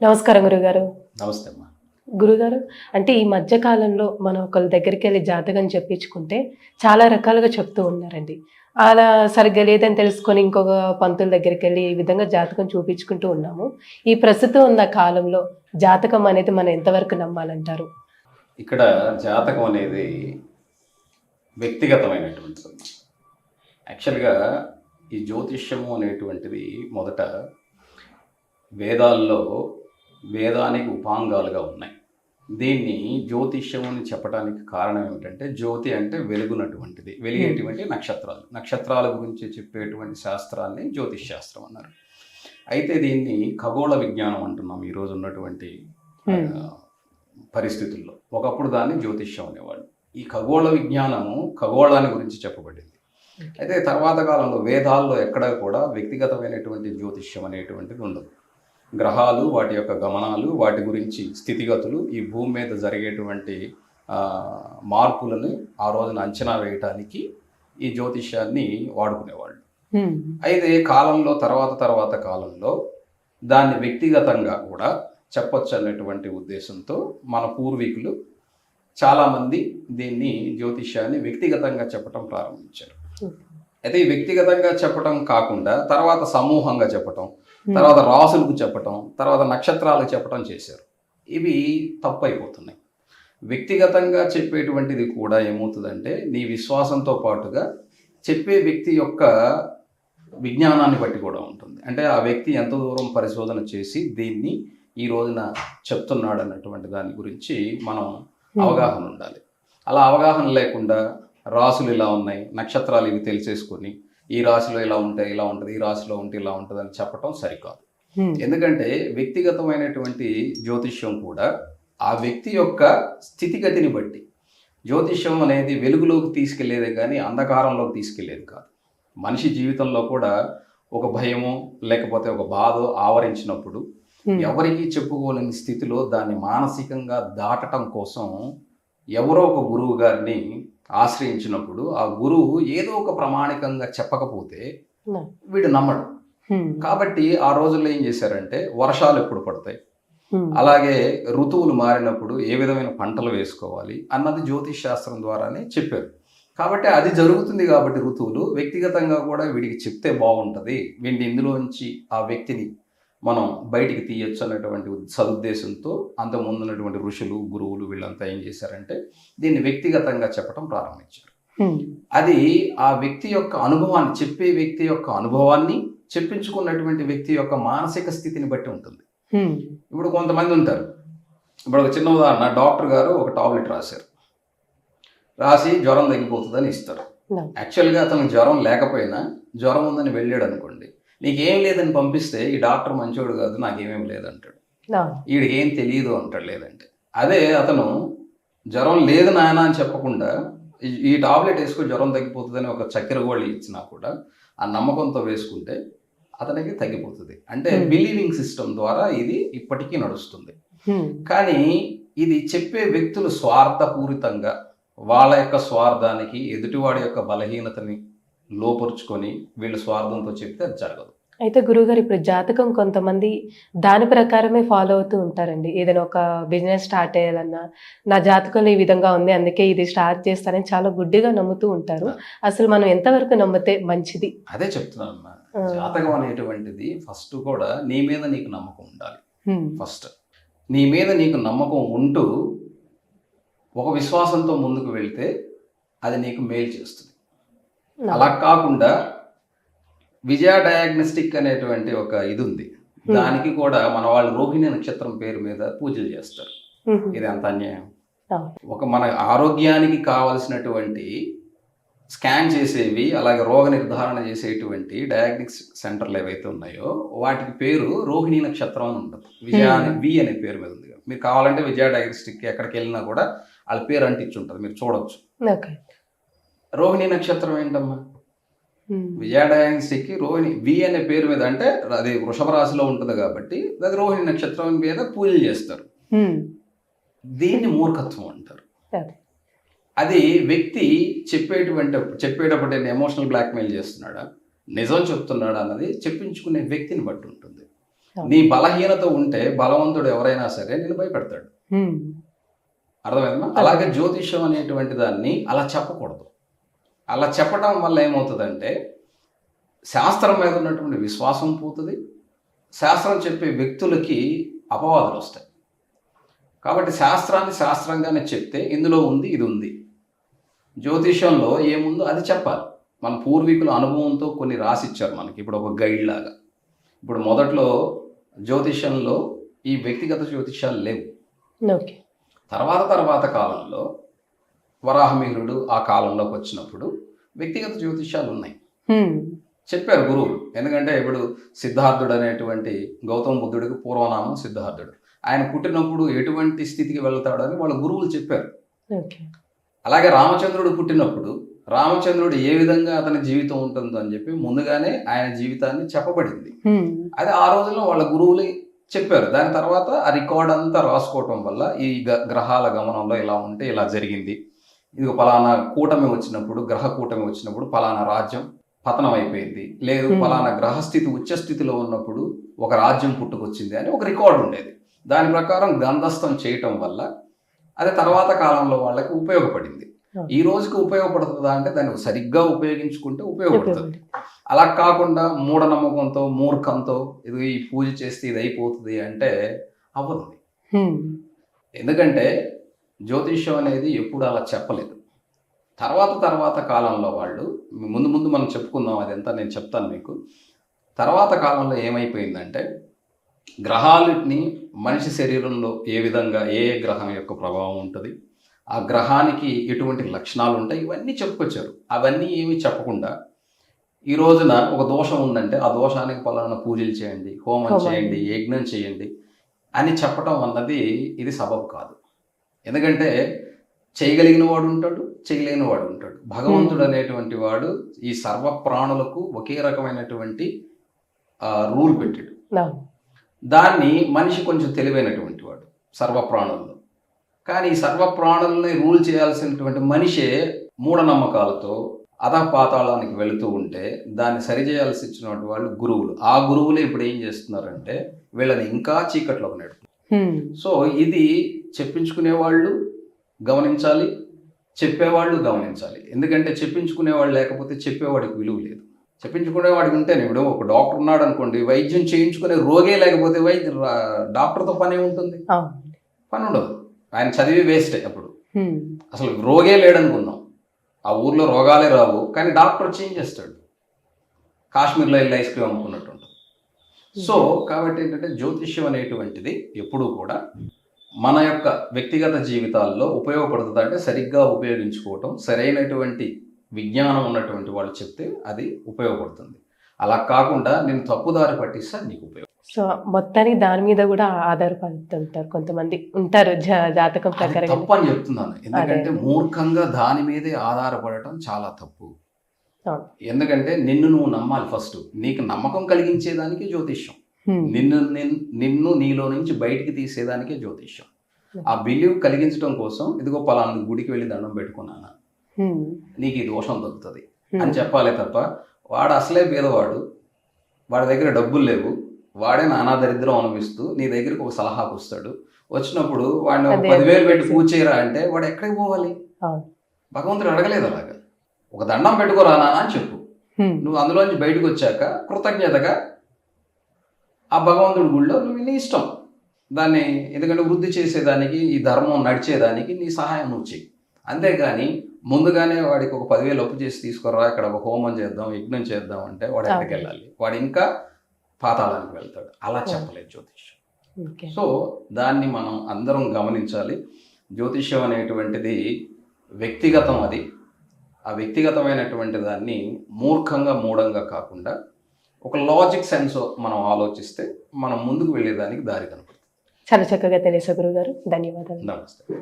నమస్కారం గురుగారు. నమస్తే అమ్మా. గురుగారు అంటే ఈ మధ్య కాలంలో మనం ఒకళ్ళ దగ్గరికి వెళ్ళి జాతకం చెప్పించుకుంటే చాలా రకాలుగా చెప్తూ ఉన్నారండి. అలా సరిగ్గా లేదని తెలుసుకొని ఇంకొక పంతుల దగ్గరికి వెళ్ళి ఈ విధంగా జాతకం చూపించుకుంటూ ఉన్నాము. ఈ ప్రస్తుతం ఉన్న కాలంలో జాతకం అనేది మనం ఎంతవరకు నమ్మాలంటారు? ఇక్కడ జాతకం అనేది వ్యక్తిగతమైనటువంటిది యాక్చువల్గా ఈ జ్యోతిష్యము అనేటువంటిది మొదట వేదాల్లో వేదానికి ఉపాంగాలుగా ఉన్నాయి. దీన్ని జ్యోతిష్యం అని చెప్పడానికి కారణం ఏమిటంటే జ్యోతి అంటే వెలుగునటువంటిది. వెలిగేటువంటి నక్షత్రాలు. నక్షత్రాల గురించి చెప్పేటువంటి శాస్త్రాన్ని జ్యోతిష్ శాస్త్రం అన్నారు. అయితే దీన్ని ఖగోళ విజ్ఞానం అంటున్నాం ఈరోజు ఉన్నటువంటి ఆ, పరిస్థితుల్లో. ఒకప్పుడు దాన్ని జ్యోతిష్యం అనేవాళ్ళు. ఈ ఖగోళ విజ్ఞానము ఖగోళాన్ని గురించి చెప్పబడింది. అయితే తర్వాత కాలంలో వేదాల్లో ఎక్కడ కూడా వ్యక్తిగతమైనటువంటి జ్యోతిష్యం అనేటువంటిది ఉండదు. గ్రహాలు వాటి యొక్క గమనాలు వాటి గురించి స్థితిగతులు ఈ భూమి మీద జరిగేటువంటి మార్పులను ఆ రోజున అంచనా వేయటానికి ఈ జ్యోతిష్యాన్ని వాడుకునేవాళ్ళు. అయితే కాలంలో తర్వాత తర్వాత కాలంలో దాన్ని వ్యక్తిగతంగా కూడా చెప్పొచ్చు అనేటువంటి ఉద్దేశంతో మన పూర్వీకులు చాలామంది దీన్ని జ్యోతిష్యాన్ని వ్యక్తిగతంగా చెప్పటం ప్రారంభించారు. అయితే ఈ వ్యక్తిగతంగా చెప్పటం కాకుండా తర్వాత సమూహంగా చెప్పటం తర్వాత రాసులకు చెప్పటం తర్వాత నక్షత్రాలకు చెప్పటం చేశారు. ఇవి తప్పు అయిపోతున్నాయి వ్యక్తిగతంగా చెప్పేటువంటిది కూడా ఏమవుతుందంటే నీ విశ్వాసంతో పాటుగా చెప్పే వ్యక్తి యొక్క విజ్ఞానాన్ని బట్టి కూడా ఉంటుంది. అంటే ఆ వ్యక్తి ఎంత దూరం పరిశోధన చేసి దీన్ని ఈ రోజున చెప్తున్నాడు అన్నటువంటి దాని గురించి మనం అవగాహన ఉండాలి. అలా అవగాహన లేకుండా రాసులు ఇలా ఉన్నాయి నక్షత్రాలు ఇవి తెలిసేసుకొని ఈ రాశిలో ఇలా ఉంటాయి ఇలా ఉంటుంది ఈ రాశిలో ఉంటే ఇలా ఉంటుంది అని చెప్పటం సరికాదు. ఎందుకంటే వ్యక్తిగతమైనటువంటి జ్యోతిష్యం కూడా ఆ వ్యక్తి యొక్క స్థితిగతిని బట్టి జ్యోతిష్యం అనేది వెలుగులోకి తీసుకెళ్ళేదే కానీ అంధకారంలోకి తీసుకెళ్ళేది కాదు మనిషి జీవితంలో కూడా ఒక భయమో లేకపోతే ఒక బాధో ఆవరించినప్పుడు. ఎవరికీ చెప్పుకోలేని స్థితిలో దాన్ని మానసికంగా దాటటం కోసం ఎవరో ఒక గురువు గారిని ఆశ్రయించినప్పుడు ఆ గురువు ఏదో ఒక ప్రమాణికంగా చెప్పకపోతే. వీడు నమ్మడు హ్మ్. కాబట్టి ఆ రోజుల్లో ఏం చేశారంటే వర్షాలు ఎప్పుడు పడతాయి హ్మ్. అలాగే ఋతువులు మారినప్పుడు ఏ విధమైన పంటలు వేసుకోవాలి అన్నది జ్యోతిష్ శాస్త్రం ద్వారానే చెప్పారు కాబట్టి అది జరుగుతుంది కాబట్టి ఋతువులు వ్యక్తిగతంగా కూడా వీడికి చెప్తే బాగుంటుంది వీడిని ఇందులోంచి ఆ వ్యక్తిని మనం బయటికి తీయొచ్చు అనేటువంటి సదుద్దేశంతో అంత ముందున్నటువంటి ఋషులు గురువులు వీళ్ళంతా ఏం చేశారంటే దీన్ని వ్యక్తిగతంగా చెప్పడం ప్రారంభించారు. అది ఆ వ్యక్తి యొక్క అనుభవాన్ని చెప్పే వ్యక్తి యొక్క అనుభవాన్ని చెప్పించుకున్నటువంటి వ్యక్తి యొక్క మానసిక స్థితిని బట్టి ఉంటుంది. ఇప్పుడు కొంతమంది ఉంటారు ఇప్పుడు ఒక చిన్న ఉదాహరణ డాక్టర్ గారు ఒక టాబ్లెట్ రాశారు రాసి జ్వరం తగ్గిపోతుందని ఇస్తారు. యాక్చువల్గా అతనికి జ్వరం లేకపోయినా జ్వరం ఉందని వెళ్ళాడు అనుకోండి నీకేం లేదని పంపిస్తే ఈ డాక్టర్ మంచోడు కాదు నాకేమేం లేదంటాడు. వీడికి ఏం తెలియదు అంటాడు లేదంటే అదే అతను జ్వరం లేదు నాయన అని చెప్పకుండా ఈ- టాబ్లెట్ వేసుకుని జ్వరం తగ్గిపోతుందని ఒక చక్కెర గోళీ ఇచ్చినా కూడా ఆ నమ్మకంతో వేసుకుంటే అతనికి తగ్గిపోతుంది అంటే. బిలీవింగ్ సిస్టమ్ ద్వారా ఇది ఇప్పటికీ నడుస్తుంది. కానీ ఇది చెప్పే వ్యక్తులు స్వార్థపూరితంగా వాళ్ళ యొక్క స్వార్థానికి ఎదుటివాడి యొక్క బలహీనతని లోపరుచుకొని వీళ్ళ స్వార్థంతో చెప్తే అది జరగదు. అయితే గురుగారు ఇప్పుడు జాతకం కొంతమంది దాని ప్రకారమే ఫాలో అవుతూ ఉంటారండి. ఏదైనా ఒక బిజినెస్ స్టార్ట్ చేయాలన్నా నా జాతకంలో ఈ విధంగా ఉంది అందుకే ఇది స్టార్ట్ చేస్తానని చాలా గుడ్డిగా నమ్ముతూ ఉంటారు. అసలు మనం ఎంతవరకు నమ్మితే మంచిది? అదే చెప్తున్నాను అమ్మా. జాతకం అనేటువంటిది ఫస్ట్ కూడా నీ మీద నీకు నమ్మకం ఉండాలి. ఫస్ట్ నీ మీద నీకు నమ్మకం ఉంటూ ఒక విశ్వాసంతో ముందుకు వెళ్తే అది నీకు మేలు చేస్తుంది. అలా కాకుండా విజయ డయాగ్నోస్టిక్ అనేటువంటి ఒక ఇది ఉంది. దానికి కూడా మన వాళ్ళు రోహిణి నక్షత్రం పేరు మీద పూజలు చేస్తారు. ఇది అంత అన్యాయం. ఒక మన ఆరోగ్యానికి కావలసినటువంటి స్కాన్ చేసేవి అలాగే రోగ నిర్ధారణ చేసేటువంటి డయాగ్నిక్స్ సెంటర్లు ఏవైతే ఉన్నాయో వాటికి పేరు రోహిణి నక్షత్రం అని ఉంటుంది విజయ అనే వి అనే పేరు మీద ఉంది. మీరు కావాలంటే విజయ డయాగ్నోస్టిక్ ఎక్కడికి వెళ్ళినా కూడా వాళ్ళ పేరు అంటించి ఉంటుంది. మీరు చూడొచ్చు. ఓకే. రోహిణి నక్షత్రం ఏంటమ్మా? హ్మ్. విజయ డయాగ్నోస్టిక్ రోహిణి వి అనే పేరు మీద అంటే అది వృషభ రాశిలో ఉంటుంది కాబట్టి అది రోహిణి నక్షత్రం మీద పూజలు చేస్తారు. దీన్ని మూర్ఖత్వం అంటారు. అదే. వ్యక్తి చెప్పేటువంటి చెప్పేటప్పుడు ఎమోషనల్ బ్లాక్మెయిల్ చేస్తున్నాడా? నిజం చెప్తున్నాడా అన్నది చెప్పించుకునే వ్యక్తిని బట్టి ఉంటుంది. నీ బలహీనత ఉంటే బలవంతుడు ఎవరైనా సరే నేను భయపెడతాడు. హ్మ్. అర్థమైందా? అలాగే జ్యోతిష్యం అనేటువంటి దాన్ని అలా చెప్పకూడదు. అలా చెప్పడం వల్ల ఏమవుతుందంటే శాస్త్రం మీద ఉన్నటువంటి విశ్వాసం పోతుంది. శాస్త్రం చెప్పే వ్యక్తులకి అపవాదులు వస్తాయి. కాబట్టి శాస్త్రాన్ని శాస్త్రంగానే చెప్తే ఇందులో ఉంది ఇది ఉంది. జ్యోతిషంలో ఏముందో అది చెప్పాలి. మన పూర్వీకుల అనుభవంతో కొన్ని రాసిచ్చారు మనకి. ఇప్పుడు ఒక గైడ్ లాగా. ఇప్పుడు మొదట్లో జ్యోతిషంలో ఈ వ్యక్తిగత జ్యోతిషాలు లేవు. తర్వాత తర్వాత కాలంలో వరాహమిహిరుడు ఆ కాలంలోకి వచ్చినప్పుడు వ్యక్తిగత జ్యోతిష్యాలు ఉన్నాయి. చెప్పారు గురువులు. ఎందుకంటే ఇప్పుడు సిద్ధార్థుడు అనేటువంటి గౌతమ బుద్ధుడికి పూర్వనామం సిద్ధార్థుడు. ఆయన పుట్టినప్పుడు ఎటువంటి స్థితికి వెళ్తాడు అని వాళ్ళ గురువులు చెప్పారు. అలాగే రామచంద్రుడు పుట్టినప్పుడు రామచంద్రుడు ఏ విధంగా అతని జీవితం ఉంటుందో అని చెప్పి ముందుగానే ఆయన జీవితాన్ని చెప్పబడింది. అది ఆ రోజుల్లో వాళ్ళ గురువులు చెప్పారు. దాని తర్వాత ఆ రికార్డ్ అంతా రాసుకోవటం వల్ల ఈ గ- గ్రహాల గమనంలో ఇలా ఉంటే ఇలా జరిగింది. ఇది పలానా కూటమి వచ్చినప్పుడు గ్రహ కూటమి వచ్చినప్పుడు పలానా రాజ్యం పతనం అయిపోయింది లేదు. పలానా గ్రహస్థితి ఉచ్చ స్థితిలో ఉన్నప్పుడు ఒక రాజ్యం పుట్టుకొచ్చింది అని ఒక రికార్డు ఉండేది దాని ప్రకారం గ్రంథస్థం చేయటం వల్ల అది తర్వాత కాలంలో వాళ్ళకి ఉపయోగపడింది. ఈ రోజుకి ఉపయోగపడుతుందా అంటే దాన్ని సరిగ్గా ఉపయోగించుకుంటే ఉపయోగపడుతుంది ఉపయోగపడి. అలా కాకుండా మూఢనమ్మకంతో మూర్ఖంతో ఇది ఈ పూజ చేస్తే ఇది అయిపోతుంది అంటే అవ్వదు. ఎందుకంటే జ్యోతిష్యం అనేది ఎప్పుడు అలా చెప్పలేదు. తర్వాత తర్వాత కాలంలో వాళ్ళు ముందు ముందు మనం చెప్పుకుందాం అదంతా నేను చెప్తాను మీకు. తర్వాత కాలంలో ఏమైపోయిందంటే గ్రహాలని మనిషి శరీరంలో ఏ విధంగా ఏ గ్రహం యొక్క ప్రభావం ఉంటుంది ఆ గ్రహానికి ఎటువంటి లక్షణాలు ఉంటాయి ఇవన్నీ చెప్పుకొచ్చారు. అవన్నీ ఏమీ చెప్పకుండా ఈ రోజున ఒక దోషం ఉందంటే ఆ దోషానికి పలానా పూజలు చేయండి హోమం హోమం. చేయండి యజ్ఞం చేయండి అని చెప్పడం అన్నది ఇది సబబు కాదు. ఎందుకంటే చేయగలిగిన వాడు ఉంటాడు చేయలేని వాడు ఉంటాడు. భగవంతుడు అనేటువంటి వాడు ఈ సర్వ ప్రాణులకు ఒకే రకమైనటువంటి రూల్ పెట్టాడు. దాన్ని మనిషి కొంచెం తెలివైనటువంటి వాడు సర్వ ప్రాణుల్లో. కానీ ఈ సర్వ ప్రాణుల్ని రూల్ చేయాల్సినటువంటి మనిషే మూఢనమ్మకాలతో అధపాతాళానికి వెళుతూ ఉంటే దాన్ని సరిచేయాల్సి ఇచ్చినటువంటి వాళ్ళు గురువులు. ఆ గురువులు ఇప్పుడు ఏం చేస్తున్నారంటే వీళ్ళని ఇంకా చీకట్లోకి నెడుతున్నారు. హ్మ్. సో ఇది చెప్పించుకునే వాళ్ళు గమనించాలి చెప్పేవాళ్ళు గమనించాలి. ఎందుకంటే చెప్పించుకునే వాళ్ళు లేకపోతే చెప్పేవాడికి విలువ లేదు. చెప్పించుకునేవాడికి ఉంటేనే ఇప్పుడు ఒక డాక్టర్ ఉన్నాడు అనుకోండి వైద్యం చేయించుకునే రోగే లేకపోతే వైద్య డాక్టర్తో పని ఉంటుంది. పని ఉండదు. ఆయన చదివి వేస్టే అప్పుడు. అసలు రోగే లేడనుకుందాం. ఆ ఊర్లో రోగాలే రావు కానీ డాక్టర్ చేంజ్ చేస్తాడు. కాశ్మీర్లో వెళ్ళి ఐస్ క్రీమ్ అమ్ముకున్నట్టు ఉంటుంది. సో కాబట్టి ఏంటంటే జ్యోతిష్యం అనేటువంటిది ఎప్పుడూ కూడా మన యొక్క వ్యక్తిగత జీవితాల్లో ఉపయోగపడుతుంది అంటే సరిగ్గా ఉపయోగించుకోవటం సరైనటువంటి విజ్ఞానం ఉన్నటువంటి వాళ్ళు చెప్తే అది ఉపయోగపడుతుంది. అలా కాకుండా నేను తప్పుదారి పట్టిస్తే నీకు ఉపయోగం సో మొత్తానికి దాని మీద కూడా ఆధారపడుతుంటారు కొంతమంది. ఉంటారు జాతకం ప్రకారం తప్పు అని చెప్తున్నాను. ఎందుకంటే. మూర్ఖంగా దాని మీదే ఆధారపడటం చాలా తప్పు. ఎందుకంటే నిన్ను నువ్వు నమ్మాలి ఫస్ట్. నీకు నమ్మకం కలిగించేదానికి జ్యోతిష్యం. నిన్ను నిన్- నిన్ను నీలో నుంచి బయటికి తీసేదానికే జ్యోతిష్యం. ఆ బిలీవ్ కలిగించడం కోసం ఇదిగో పలానా గుడికి వెళ్ళి దండం పెట్టుకున్నాను? హ్మ్. నీకు ఈ దోషం దొరుకుతుంది. అని చెప్పాలి తప్ప వాడు అసలే బీదవాడు వాడి దగ్గర డబ్బులు లేవు. వాడే నానా దరిద్రం అనిపిస్తూ నీ దగ్గరికి ఒక సలహాకు వస్తాడు. వచ్చినప్పుడు వాడిని ఒక. పదివేలు పెట్టి పూజ చేయరా అంటే వాడు ఎక్కడికి పోవాలి. భగవంతుడు అడగలేదు అలాగా. ఒక దండం పెట్టుకోరా నాన్న అని చెప్పు. నువ్వు అందులోంచి బయటకు వచ్చాక కృతజ్ఞతగా ఆ భగవంతుడి గుళ్ళో నువ్వు నీ ఇష్టం. దాన్ని ఎందుకంటే వృద్ధి చేసేదానికి ఈ ధర్మం నడిచేదానికి నీ సహాయం నువ్వు చెయ్యి. అంతేగాని ముందుగానే వాడికి ఒక పదివేలు అప్పు చేసి తీసుకురా ఇక్కడ ఒక హోమం చేద్దాం యజ్ఞం చేద్దాం అంటే వాడు ఎక్కడికి వెళ్ళాలి వాడు ఇంకా పాతాళానికి వెళ్తాడు. అలా చెప్పలేదు జ్యోతిష్యం. సో దాన్ని మనం అందరం గమనించాలి. జ్యోతిష్యం అనేటువంటిది వ్యక్తిగతం అది. ఆ వ్యక్తిగతమైనటువంటి దాన్ని మూర్ఖంగా మూఢంగా కాకుండా ఒక లాజిక్ సెన్స్ మనం ఆలోచిస్తే మనం ముందుకు వెళ్ళేదానికి దారి కనపడుతుంది. చాలా చక్కగా తెలిసే గురుగారు ధన్యవాదాలు. నమస్తే.